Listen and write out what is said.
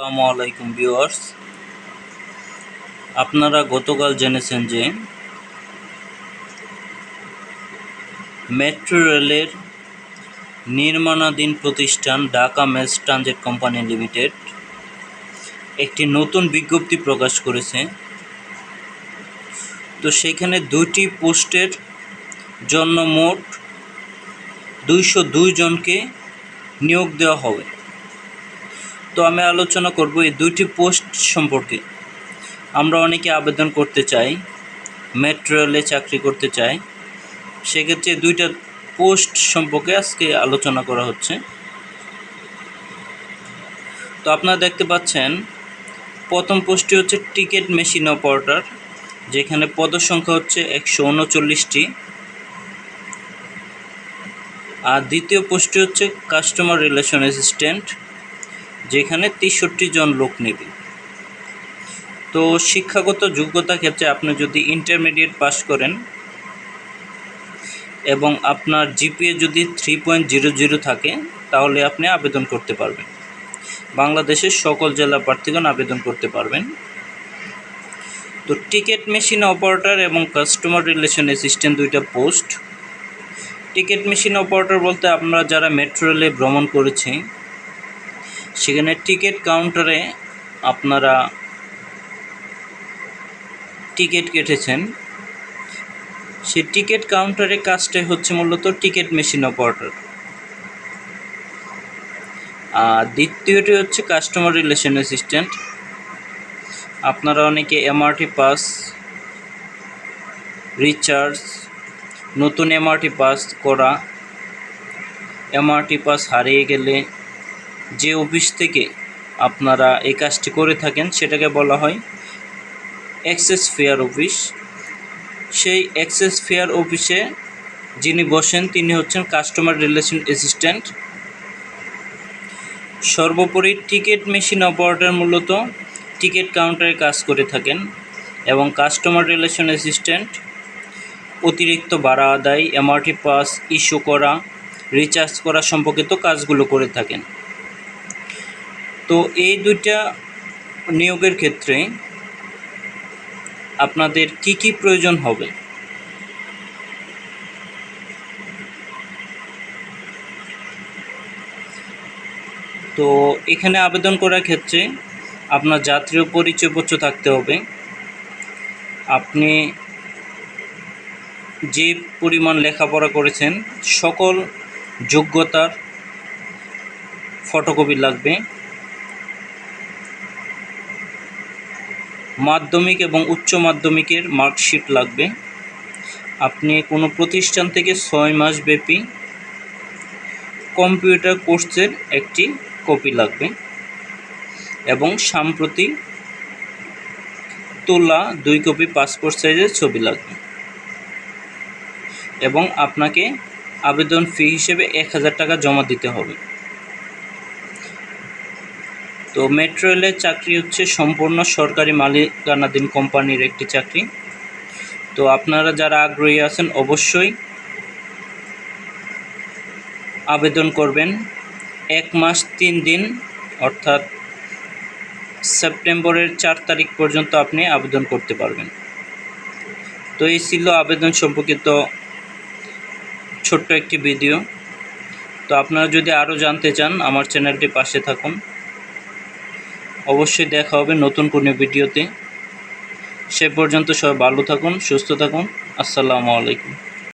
আসসালামু আলাইকুম ভিউয়ার্স। আপনারা গতকাল জেনেছেন যে মেট্রো রেলের নির্মাণাধীন প্রতিষ্ঠান Dhaka mass transit company limited একটি নতুন বিজ্ঞপ্তি প্রকাশ করেছে। তো সেখানে দুইটি পোস্টের জন্য মোট দুইশো দুই জনকে নিয়োগ দেওয়া হবে। তো আমি আলোচনা করব এই দুইটি পোস্ট সম্পর্কে। আমরা অনেকে আবেদন করতে চাই, মেট্রো রেলে চাকরি করতে চাই। সেক্ষেত্রে দুইটা পোস্ট সম্পর্কে আজকে আলোচনা করা হচ্ছে। তো আপনারা দেখতে পাচ্ছেন, প্রথম পোস্টটি হচ্ছে টিকিট মেশিন অপারেটর, যেখানে পদসংখ্যা হচ্ছে একশো উনচল্লিশটি। আর দ্বিতীয় পোস্টটি হচ্ছে কাস্টমার রিলেশন অ্যাসিস্ট্যান্ট যেখানে তেষট্টি জন লোক নেবে। তো শিক্ষাগত যোগ্যতা ক্ষেত্রে আপনি যদি ইন্টারমিডিয়েট পাস করেন এবং আপনার জিপিএ যদি থ্রি পয়েন্ট জিরো জিরো থাকে, তাহলে আপনি আবেদন করতে পারবেন। বাংলাদেশের সকল জেলা প্রার্থীগণ আবেদন করতে পারবেন। তো টিকিট মেশিন অপারেটর এবং কাস্টমার রিলেশন অ্যাসিস্ট্যান্ট দুইটা পোস্ট টিকিট মেশিন অপারেটর বলতে আমরা যারা মেট্রো রেলে ভ্রমণ করেছি সেখানে টিকিট কাউন্টারে আপনারা টিকিট কেটেছেন। সেই টিকিট কাউন্টারে কাজটাই হচ্ছে মূলত টিকিট মেশিন অপারেটর আর দ্বিতীয়টি হচ্ছে কাস্টমার রিলেশন অ্যাসিস্ট্যান্ট। আপনারা অনেকে এমআরটি পাস, রিচার্জ, নতুন এমআরটি পাস করা, এমআরটি পাস হারিয়ে গেলে যে অফিস থেকে আপনারা এই কাজটি করে থাকেন, সেটাকে বলা হয় অ্যাক্সেস ফেয়ার অফিস সেই অ্যাক্সেস ফেয়ার অফিসে যিনি বসেন, তিনি হচ্ছেন কাস্টমার রিলেশন অ্যাসিস্ট্যান্ট সর্বোপরি টিকিট মেশিন অপারেটর মূলত টিকিট কাউন্টারে কাজ করে থাকেন এবং কাস্টমার রিলেশন অ্যাসিস্ট্যান্ট অতিরিক্ত ভাড়া আদায় এমআরটি পাস ইস্যু করা রিচার্জ করা সম্পর্কিত কাজগুলো করে থাকেন। তো এই দুইটা নিয়োগের ক্ষেত্রে আপনাদের কি কি প্রয়োজন হবে? তো এখানে আবেদন করার ক্ষেত্রে আপনার জাতীয় পরিচয়পত্র থাকতে হবে। আপনি যে পরিমাণ লেখাপড়া করেছেন, সকল যোগ্যতার ফটোকপি লাগবে। মাধ্যমিক এবং উচ্চ মাধ্যমিকের মার্কশিট লাগবে। আপনি কোনো প্রতিষ্ঠান থেকে ছয় মাস ব্যাপী কম্পিউটার কোর্সের একটি কপি লাগবে এবং সাম্প্রতি তোলা দুই কপি পাসপোর্ট সাইজের ছবি লাগবে এবং আপনাকে আবেদন ফি হিসেবে এক হাজার টাকা জমা দিতে হবে। তো মেট্রো রেলের চাকরি হচ্ছে সম্পূর্ণ সরকারি মালিকানাধীন কোম্পানির একটি চাকরি। তো আপনারা যারা আগ্রহী আছেন, অবশ্যই আবেদন করবেন। এক মাস তিন দিন, অর্থাৎ সেপ্টেম্বরের চার তারিখ পর্যন্ত আপনি আবেদন করতে পারবেন। তো এই ছিল আবেদন সম্পর্কিত ছোট্ট একটি ভিডিও। তো আপনারা যদি আরও জানতে চান, আমার চ্যানেলটি পাশে থাকুন। অবশ্যই দেখা হবে নতুন কোনো ভিডিওতে। সে পর্যন্ত সবাই ভালো থাকুন, সুস্থ থাকুন। আসসালামু আলাইকুম।